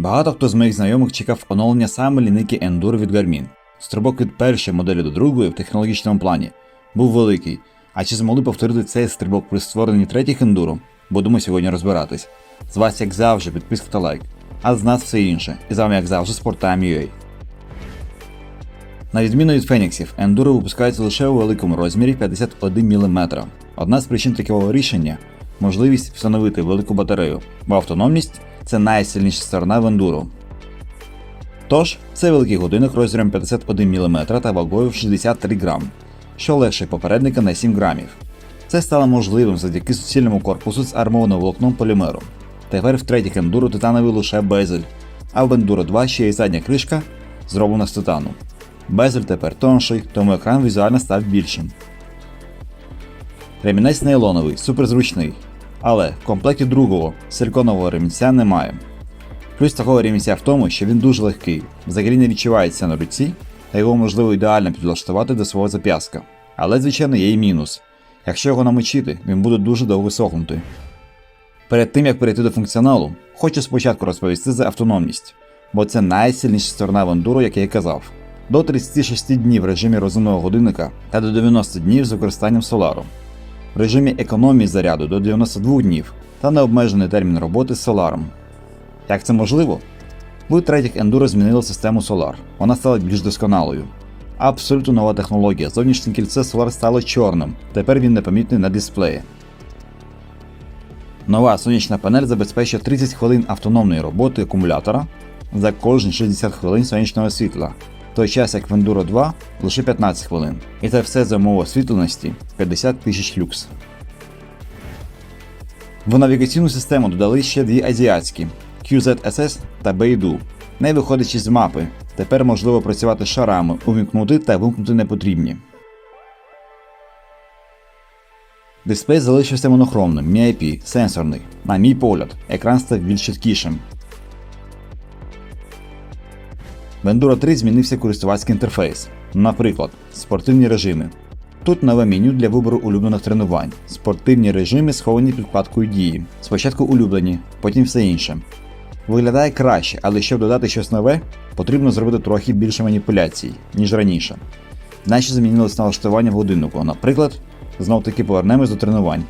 Багато хто з моїх знайомих чекав оновлення саме лінійки Enduro від Garmin. Стрибок від першої моделі до другої в технологічному плані був великий. А чи змогли повторити цей стрибок при створенні третіх Enduro? Будемо сьогодні розбиратись. З вас, як завжди, підписка та лайк. А з нас все інше. І з вами, як завжди, Sporttime.ua. На відміну від Феніксів, Enduro випускається лише у великому розмірі 51 мм. Одна з причин такого рішення можливість встановити велику батарею, бо автономність це найсильніша сторона в Enduro. Тож, це великий годинник розміром 51 мм та вагою в 63 грам, що легше попередника на 7 грамів. Це стало можливим завдяки суцільному корпусу з армованим волокном полімеру. Тепер в третіх Enduro титановий лише безель, а в Enduro 2 ще й задня кришка зроблена з титану. Безель тепер тонший, тому екран візуально став більшим. Ремінець нейлоновий, суперзручний. Але в комплекті другого силиконового ремінця немає. Плюс такого ремінця в тому, що він дуже легкий, взагалі не відчувається на руці, та його можливо ідеально підлаштувати до свого зап'ястка. Але, звичайно, є і мінус. Якщо його намочити, він буде дуже довго сохнути. Перед тим як перейти до функціоналу, хочу спочатку розповісти за автономність, бо це найсильніша сторона в ендуро, як я і казав. До 36 днів в режимі розумного годинника та до 90 днів з використанням солару. В режимі економії заряду до 92 днів та необмежений термін роботи з соларом. Як це можливо? Ви третіх Enduro змінили систему Solar. Вона стала більш досконалою. Абсолютно нова технологія. Зовнішнє кільце Solar стало чорним. Тепер він непомітний на дисплеї. Нова сонячна панель забезпечує 30 хвилин автономної роботи акумулятора за кожні 60 хвилин сонячного світла, той час як в Enduro 2 лише 15 хвилин. І це все за умови освітленості 50 тисяч люкс. В навігаційну систему додали ще дві азіатські QZSS та Beidou. Не виходячи з мапи, тепер можливо працювати шарами, увімкнути та вимкнути непотрібні. Дисплей залишився монохромним, MIP, сенсорний. На мій погляд, екран став більш чіткішим. В Enduro 3 змінився користувацький інтерфейс, наприклад, спортивні режими. Тут нове меню для вибору улюблених тренувань. Спортивні режими сховані під вкладкою дії. Спочатку улюблені, потім все інше. Виглядає краще, але щоб додати щось нове, потрібно зробити трохи більше маніпуляцій, ніж раніше. Наші змінилось налаштування в годиннику. Наприклад, знов таки повернемось до тренувань.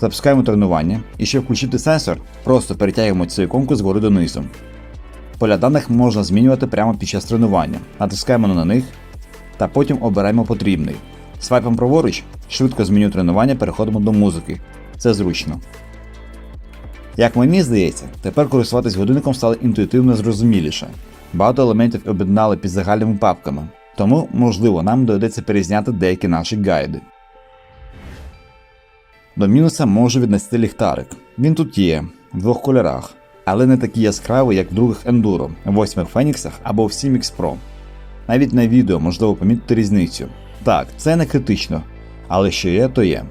Запускаємо тренування, і щоб включити сенсор, просто перетягуємо цю іконку згори донизу. Поля даних можна змінювати прямо під час тренування. Натискаємо на них та потім обираємо потрібний. Свайпом праворуч швидко з меню тренування переходимо до музики. Це зручно. Як мені здається, тепер користуватись годинником стало інтуїтивно зрозуміліше. Багато елементів об'єднали під загальними папками, тому, можливо, нам доведеться перезняти деякі наші гайди. До мінуса можу віднести ліхтарик. Він тут є, в двох кольорах, але не такий яскравий, як в других Enduro, восьмих Феніксах або в 7 X Pro. Навіть на відео можливо помітити різницю. Так, це не критично, але що є, то є.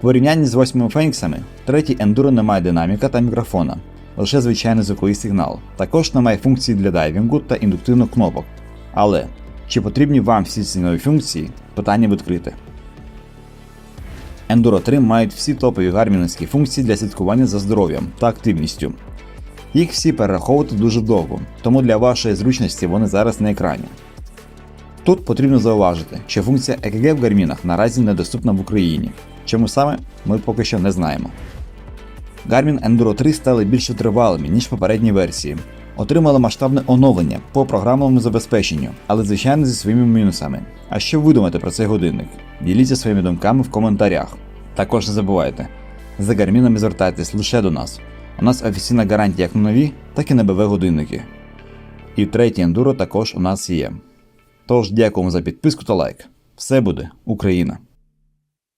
Порівнянні з восьмими Феніксами, третій Enduro не має динаміка та мікрофона, лише звичайний звуковий сигнал. Також немає функції для дайвінгу та індуктивних кнопок. Але чи потрібні вам всі ці нові функції? Питання відкрите. Enduro 3 мають всі топові гармінівські функції для слідкування за здоров'ям та активністю. Їх всі перераховувати дуже довго, тому для вашої зручності вони зараз на екрані. Тут потрібно зауважити, що функція EKG в гармінах наразі недоступна в Україні. Чому саме, ми поки що не знаємо. Garmin Enduro 3 стали більш тривалими, ніж попередні версії. Отримали масштабне оновлення по програмному забезпеченню, але звичайно зі своїми мінусами. А що ви думаєте про цей годинник? Діліться своїми думками в коментарях. Також не забувайте, за гармінами звертайтесь лише до нас. У нас офіційна гарантія як на нові, так і на БВ годинники. І третій ендуро також у нас є. Тож дякуємо за підписку та лайк. Все буде Україна!